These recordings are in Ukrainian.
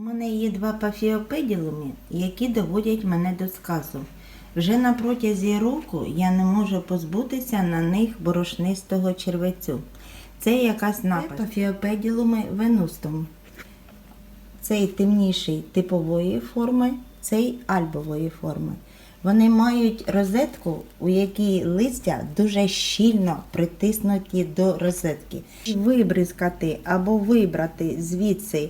У мене є два пафіопеділуми, які доводять мене до сказу. Вже на протязі року я не можу позбутися на них борошнистого червецю. Це якась напасть. Пафіопеділуми венустом. Цей темніший типової форми, цей альбової форми. Вони мають розетку, у якій листя дуже щільно притиснуті до розетки. Вибризкати або вибрати звідси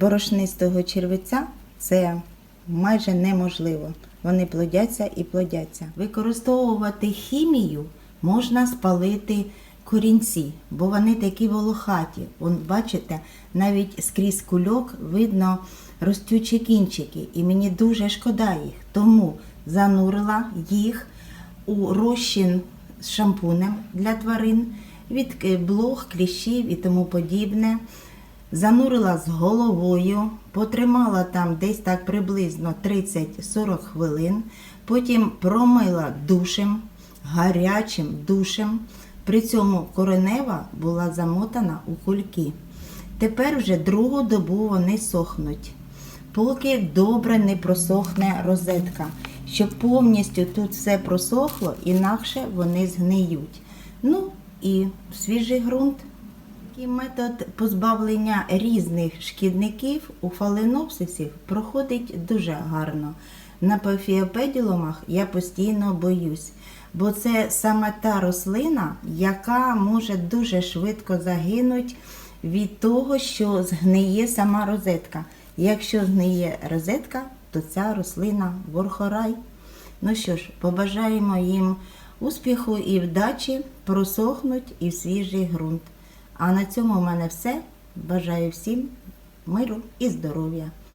борошнистого червеця це майже неможливо. Вони плодяться і плодяться. Використовувати хімію можна спалити корінці, бо вони такі волохаті. Вон, бачите, навіть скрізь кульок видно ростючі кінчики, і мені дуже шкода їх. Тому занурила їх у розчин з шампунем для тварин від блох, кліщів і тому подібне. Занурила з головою, потримала там десь так приблизно 30-40 хвилин, потім промила душем, гарячим душем. При цьому коренева була замотана у кульки. Тепер вже другу добу вони сохнуть, поки добре не просохне розетка, щоб повністю тут все просохло, інакше вони згниють. Ну і свіжий ґрунт. Такий метод позбавлення різних шкідників у фаленопсисів проходить дуже гарно. На пафіопеділумах я постійно боюсь, бо це саме та рослина, яка може дуже швидко загинути від того, що згниє сама розетка. Якщо згниє розетка, то ця рослина ворхорай. Ну що ж, побажаємо їм успіху і вдачі, просохнуть і свіжий ґрунт. А на цьому в мене все. Бажаю всім миру і здоров'я.